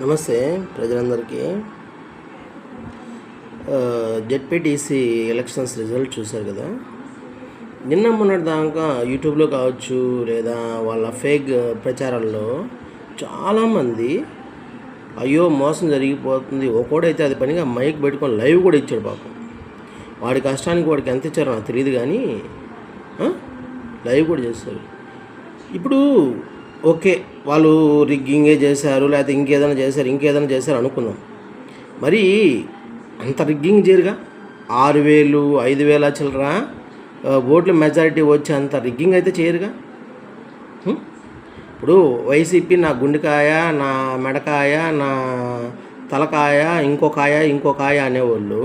నమస్తే ప్రజలందరికీ. ZPTC elections result చూశారు కదా. నిన్న మొన్నటి దాకా యూట్యూబ్లో కావచ్చు లేదా వాళ్ళ ఫేక్ ప్రచారాల్లో చాలామంది అయ్యో మోసం జరిగిపోతుంది ఒకడైతే అది పనిగా మైక్ పెట్టుకొని లైవ్ కూడా ఇచ్చాడు పాపం. వాడి కష్టానికి వాడికి ఎంత ఇచ్చారో నాకు తెలియదు కానీ లైవ్ కూడా చేస్తారు ఇప్పుడు ఓకే వాళ్ళు రిగ్గింగే చేశారు లేకపోతే ఇంకేదైనా చేశారు ఇంకేదైనా చేశారు అనుకుందాం మరి అంత రిగ్గింగ్ చేయరుగా? ఆరు వేలు ఐదు వేల చిల్లరా ఓట్లు మెజారిటీ వచ్చే అంత రిగ్గింగ్ అయితే చేయరుగా? ఇప్పుడు వైసీపీ నా గుండెకాయ నా మెడకాయ నా తలకాయ ఇంకో కాయ ఇంకో కాయ అనేవాళ్ళు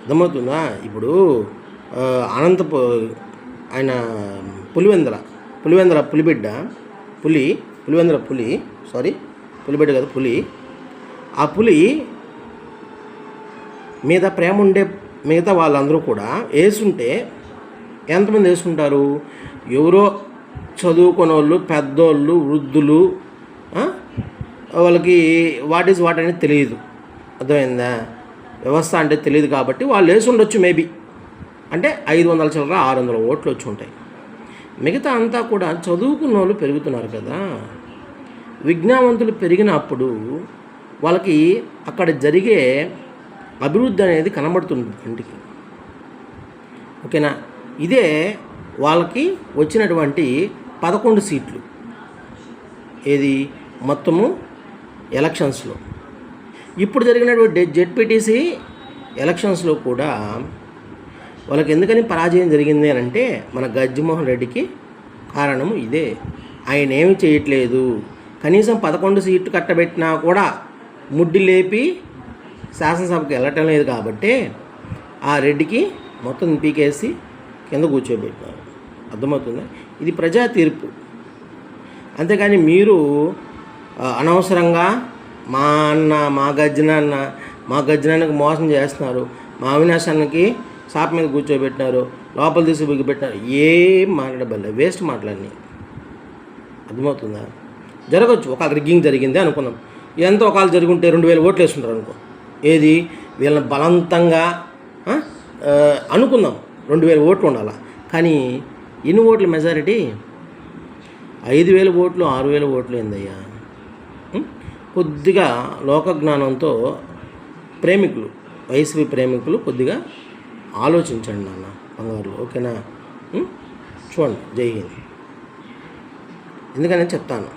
అర్థమవుతుందా? ఇప్పుడు అనంతపు ఆయన పులివెందల పులివెందల పులిబిడ్డ పులి పులివెందల పులి సారీ పులిబిడ్డ కదా పులి. ఆ పులి మీద ప్రేమ ఉండే మిగతా వాళ్ళందరూ కూడా వేసుంటే ఎంతమంది వేసుకుంటారు ఎవరో చదువుకున్న వాళ్ళు పెద్దోళ్ళు వృద్ధులు వాళ్ళకి వాట్ ఈజ్ వాట్ అనేది తెలియదు. అర్థమైందా? వ్యవస్థ అంటే తెలియదు కాబట్టి వాళ్ళు వేసి ఉండొచ్చు మేబీ అంటే ఐదు వందల చిల్లర ఆరు వందల ఓట్లు వచ్చి ఉంటాయి. మిగతా అంతా కూడా చదువుకున్న వాళ్ళు పెరుగుతున్నారు కదా. విజ్ఞావంతులు పెరిగినప్పుడు వాళ్ళకి అక్కడ జరిగే అభివృద్ధి అనేది కనబడుతుంది కంటికి. ఓకేనా? ఇదే వాళ్ళకి వచ్చినటువంటి పదకొండు సీట్లు. ఏది? మొత్తము ఎలక్షన్స్లో. ఇప్పుడు జరిగినటువంటి జెడ్పీటీసీ ఎలక్షన్స్లో కూడా వాళ్ళకి ఎందుకని పరాజయం జరిగింది అని అంటే మన గజ్జమోహన్ రెడ్డికి కారణము ఇదే. ఆయన ఏమి చేయట్లేదు. కనీసం పదకొండు సీట్లు కట్టబెట్టినా కూడా ముడ్డి లేపి శాసనసభకి వెళ్ళటం లేదు కాబట్టి ఆ రెడ్డికి మొత్తం పీకేసి కింద కూర్చోబెట్టినారు. అర్థమవుతుందా? ఇది ప్రజా తీర్పు. అంతేకాని మీరు అనవసరంగా మా అన్న మా గజ్జనన్న మా గజ్జనానికి మోసం చేస్తున్నారు. మా అవినాశానికి షాప్ మీద కూర్చోబెట్టినారు లోపల తీసి బిగిపెట్టినారు ఏం మాట్లాడబల్లే వేస్ట్ మాటలన్నీ అర్థమవుతుందా? జరగచ్చు ఒక రిగ్గింగ్ జరిగింది అనుకుందాం ఎంత ఒకళ్ళు జరుగుంటే రెండు వేల ఓట్లు వేసుకుంటారు అనుకో. ఏది? వీళ్ళని బలవంతంగా అనుకుందాం రెండు వేల ఓట్లు ఉండాలా. కానీ ఎన్ని ఓట్ల మెజారిటీ? ఐదు వేల ఓట్లు ఆరు వేల ఓట్లు ఏందయ్యా? కొద్దిగా లోక జ్ఞానంతో ప్రేమికులు వైసీపీ ప్రేమికులు కొద్దిగా ఆలోచించండి నాన్న బంగారు ఓకేనా? చూడండి జై హింద్. ఎందుకని చెప్తాను?